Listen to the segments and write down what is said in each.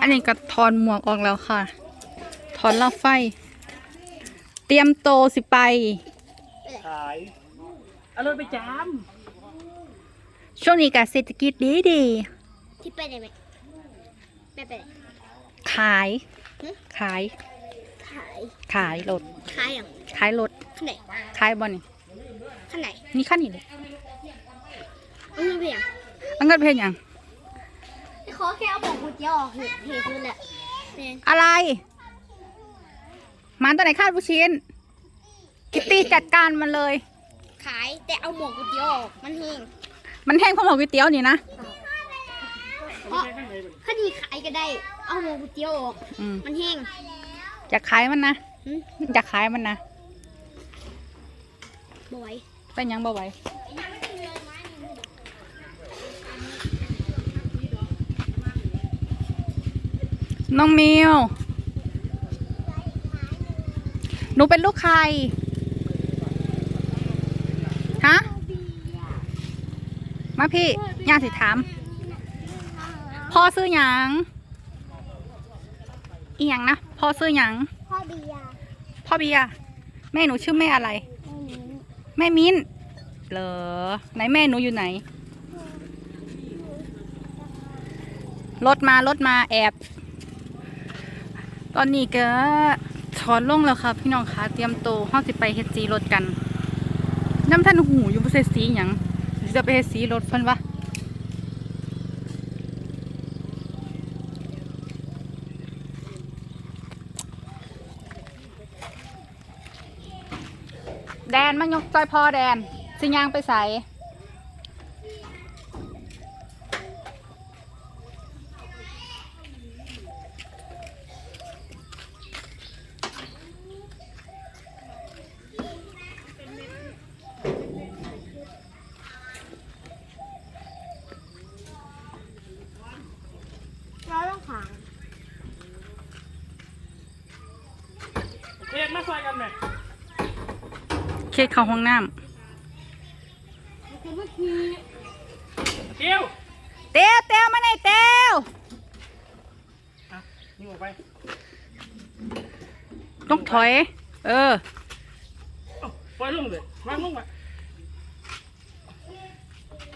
อันนี้ก็ถอนหมวกออกแล้วค่ะ ถอนลักไฟ เตรียมโตวสิไป ขายเอารถไปจามช่วงนี้กับเศรษฐกิจดีดีที่ไปได้ไหมไม่ไปไหนๆขายหึขาย ขายขายรถขายอย่างขายรถขั้นไหนขายบอนี่ขั้นไหนนี่ขั้นนี้เลยเอาเงินไปอย่างอันเงินเพนยัง ขอแค่เอาบอกกูเจียวออกเหตุเหตุนั่นแหละเนี่ยอะไรหมันตัวไหนคาดผู้ชินคิตตี้จัดการมันเลย ขายแต่เอาหมวกกูเจียวออกมันเฮงมันแห้งเพราะหมอก๋วยเตี๋ยวนี่นะเพราะคดีขายก็ได้ เอาหมวกกูเจียวออก อืมมันเฮงอยากขายมันนะหึอยากขายมันนะบ่อยเป็นหยังบ่ไห น้องมิวหนูเป็นลูกใคร ฮะ มาพี่ย่าสิถาม พ่อซื้อหยังอีหยังนะ พ่อซื้อหยัง พ่อเบียร์พ่อเบียร์แม่หนูชื่อแม่อะไร แม่มิ้นแม่มิ้นเหรอ ไหนแม่หนูอยู่ไหน รถมารถมาแอบ ตอนนี้ก็ถอนลงแล้วค่ะพี่น้องคะเตรียมโตห้องสิไปเฮ็ดสีรถกัน น้ำท่านหูอยู่บ่ใส่สีหยังจะไปเฮ็ดสีรถเพิ่นวะแดนมายกจอยพอแดนสิยางไปใส่ เราต้องขาย เรียน มาซอยกันไหมเคสเข้าห้องน้คือเมื่อกี้เที่ยวำเตียวเตียวมาไหนเตียวอะนี่ออกไป ต้องถอย เออเอ้าปล่อยลงเลยวางลงไป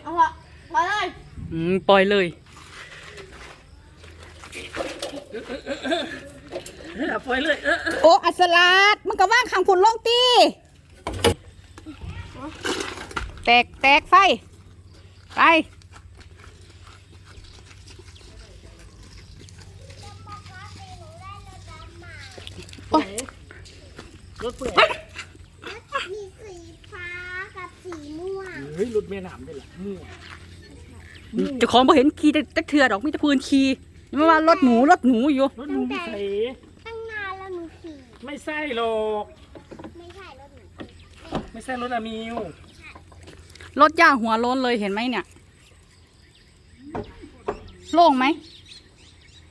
เอาละมาเลยอืมปล่อยเลยเออปล่อยเลยเออเออโอ้อัสลาดมันก็ว่างขังฝุ่นลงตีแตกแตกไฟ ไปโอ้ยรถเปื่อยมีสีฟ้ากับสีม่วงเฮ้ยรถแม่น้ำได้ละนี่เจ้าของบ่เห็นขี่แต่แต่เถื่อดอกมีแต่พื้นขี่ยังมาว่ารถหนูรถหนูอยู่รถหนูไม่ใส่ ตั้งนานแล้วหนูขี่ ไม่ใส่หรอกไม่ใช่รถหนูไม่ใช่รถอะมิวรถย่าหัวโล้นเลยเห็นไหมเนี่ย โล่งไหม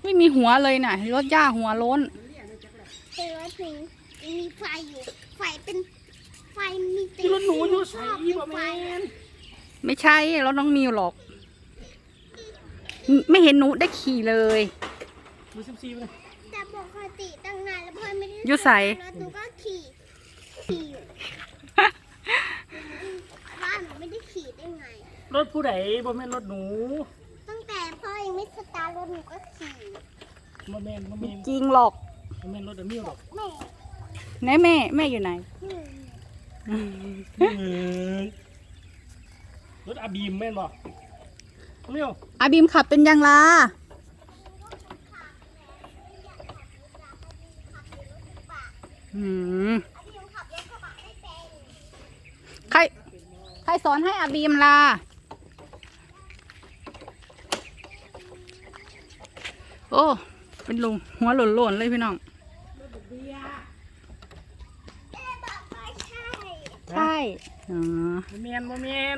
ไม่มีหัวเลยน่ะรถย่าหัวโล้นแต่รถหนูมีไฟอยู่ ไฟเป็นไฟมีตีที่รถหนูอยู่ใส่ชอบบ่แมนไม่ใช่รถน้องมิวหรอก ไม่เห็นหนูได้ขี่เลยดูซิบซีไปเลยแต่ปกติ อไม่ได้อยู่ใส่รถหนูก็ขี่ขี่อยู่บ้านหนูไม่ได้ขี่ได้ไง รถผู้ใดบ่แม่นรถหนูตั้งแต่พ่อยังไม่สตาร์ทรถหนูก็ขี่บ่แม่นบ่แม่นจริงหรอกบ่แม่นรถอะมิวหรอกแม่ไหนแม่แม่อยู่ไหนอืมเฮ้ยรถอาบีมแม่นบ่มิวอาบีมขับเป็นยังล่ะ อืมใคร ใครสอนให้อาบีมล่ะโอ้ เป็นลุงหัวหล่นๆเลยพี่น้องแม่บอกว่าใช่ใช่ อ๋อ บ่แม่นบ่แม่น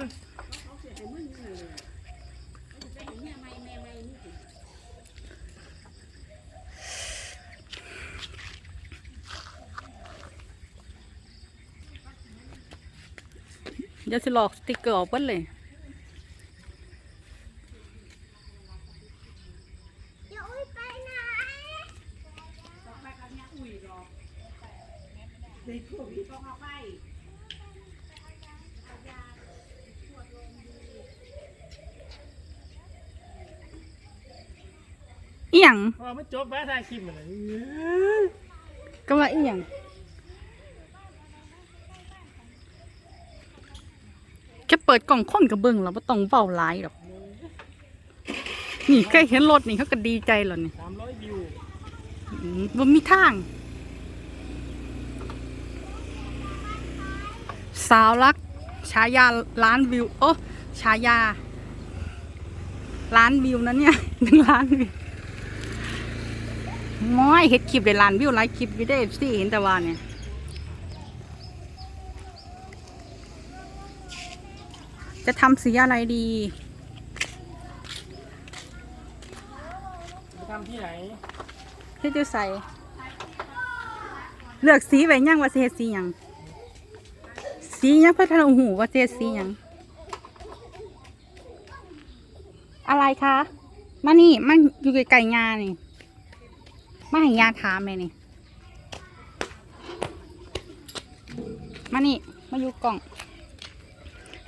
จะสิหลอกสติกเกอร์ออกเานเลยอีหยังพอม่จบแม่ทายคลิปมันเลย ก็ว่าอีหยัง ปิดกล่องค้นกับเบิ่งแล้วบ่ต้องเว้าหลายหรอกนี่ใกล้เห็นรถนี่เขาก็ดีใจแล้วนี่สามร้อยวิวอืมบ่มีทาง สาวรักฉายาล้านวิว โอ้ฉายา ล้านวิวนะเนี่ยหนึ่งล้านวิวม้อยเฮ็ดคลิปได้ล้านวิวหลายคลิปอยู่ได้สิเห็นแต่ว่าเนี่ย จะทำสีอะไรดีไปทำที่ไหนที่จะใส่ เลือกสีไว้ยังว่าสิเฮ็ดสีหยังสีหยังเพื่อทะลุหูว่าสิเฮ็ดสีหยังอะไรคะมานี่มันอยู่ไกลๆงานี่มาให้ยาถามเลยนี่มานี่มาอยู่กล่อง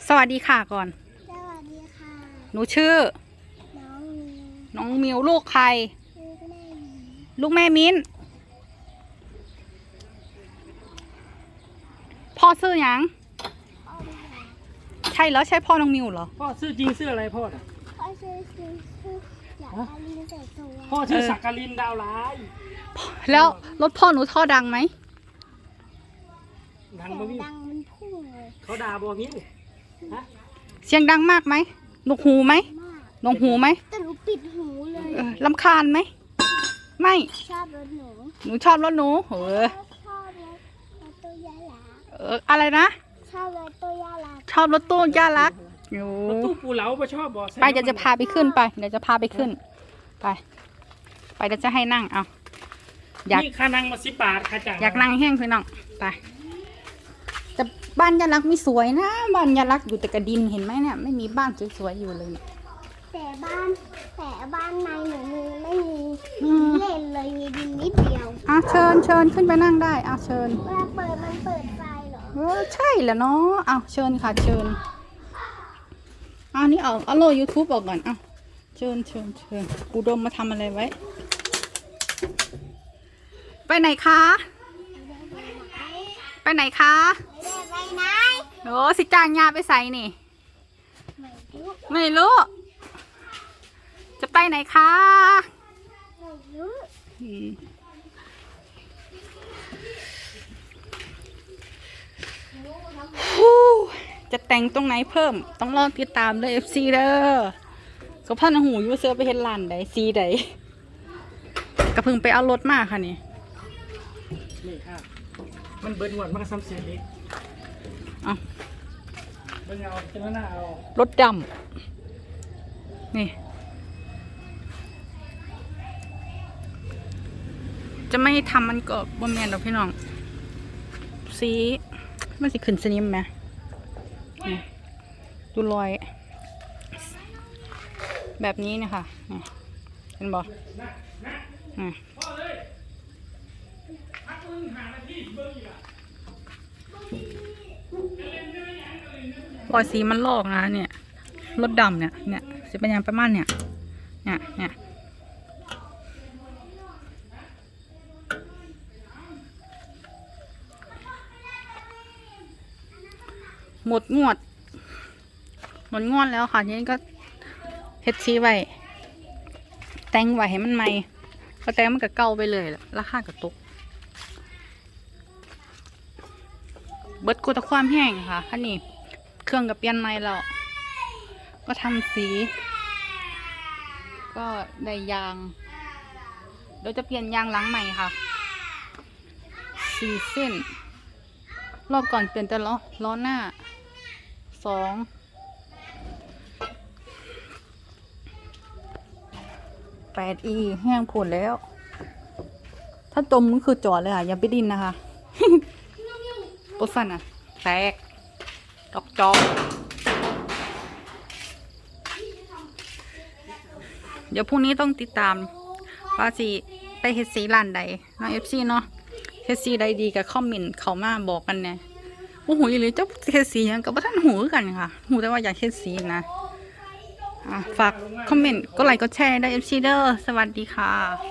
สวัสดีค่ะก่อน สวัสดีค่ะ หนูชื่อ น้องมีน้องมิวลูกใคร ลูกแม่หมีลูกแม่มิ้น พ่อซื้อหยัง พ่อเป็นหาใช่แล้วใช่พ่อน้องมิวเหรอ พ่อซื้อจริงซื้ออะไรพ่อน่ะพ่อชื่อชื่อชื่ออยากเอาลินใส่ตัวพ่อชื่อเออ สักการินดาวร้ายแล้วรถพ่อหนูท่อดังไหมดังเสียบ่งมีดังมันพุ่งเลยเขาด่าบ่มีฮะ เสียงดังมากไหมหนวกหูไหมมากหนวกหูไหมแต่หนูปิดหูเลยเออลำคาญไหม ไม่ ชอบรถหนูหนูชอบรถหนูเออชอบรถรถตัวยาหลาเอออะไรนะ ชอบรถตัวยาหลาชอบรถตู้ย่ารักโอ้รถตู้ปูเหลาบ่ชอบบ่ใส่ไปเดี๋ยวจะพาไปขึ้นไปเดี๋ยวจะพาไปขึ้น ไป ไปเดี๋ยวจะให้นั่งเอาอยากนี่ค่านั่งมาสิบบาทค่าจ้างอยากนั่งแห้งพี่น้องไปแต่ บ้านยารักไม่สวยนะ บ้านยารักอยู่แต่กระดินเห็นไหมเนี่ยไม่มีบ้านสวยๆอยู่เลยเนี่ยแต่บ้านแต่บ้านในหนูมีไม่มีอืมเล่นเลยมีดินนิดเดียวอะเชิญเชิญขึ้นไปนั่งได้อะเชิญ เวลาเปิดมันเปิดไฟเหรอเออใช่แหละเนาะเอาเชิญค่ะเชิญเอานี่เอาเอาโลยูทูบออกก่อนเอาเชิญเชิญเชิญปูดมมาทำอะไรไว้ ไปไหนคะ ไปไหนคะ ไปไหนโอ้สิจ้างยาไปใส่นี่ ไม่รู้ไม่รู้ จะไปไหนคะไม่รู้อืมฮู้จะแต่งตรงไหนเพิ่ม ต้องรอติดตามเลย FC เด้อก็พ่อหนหูอยูเซอร์ไปเห็นร้านใดซีใดก็เพิ่งไปเอารถมาค่ะนี่ นี่ค่ะ มันเบิดงวดมันก็ซ้ำเสียเล็ก เอาเบิ่งเอาเจ้าหน้าเอารถดำนี่ จะไม่ทำมันก็บ่แม่นดอกพี่น้อง สีมันสิขึ้นสนิมไหมนี่ดูรอย แบบนี้เนะคะนี่เห็นบ่นี่ รอยสีมันลอกนะเนี่ยรถดำเนี่ย เนี่ยสิเป็นยังประมาณเนี่ย เนี่ยเนี่ยหมดงวด หมดงวดแล้วค่ะนี้ก็เฮ็ดซีไว้แต่งไว้ให้มันใหม่ก็แต่งมันก็เก่าไปเลยล่ะราคาก็ตก เบิดกูตะความแห้งค่ะคันนี้ เครื่องกับเปลี่ยนใหม่แล้ว ก็ทำสี ก็ได้ยางเดี๋ยวจะเปลี่ยนยางหล้างใหม่ค่ะสี่เส้น รอบก่อนเปลี่ยนแต่ล้อล้อหน้าสองแปดอีแห้งผลแล้ว ถ้าจมก็คือจอดเลยค่ะ อย่าไปดินนะคะ โอสันอะแตกจอกจอกเดี๋ยวพรุ่งนี้ต้องติดตามว่าสิไปเฮ็ดสีร้านใดเนาะเอฟซีเนาะเฮ็ดสีใดดีกับคอมเมนต์เขามาบอกกันแหน่โอ้โหหรือเจ้าเฮ็ดสียังกับว่าท่านหูกันค่ะหูแต่ว่าอยากเฮ็ดสีนะฝากคอมเมนต์กดไลค์กดแชร์ได้ FC เด้อสวัสดีค่ะ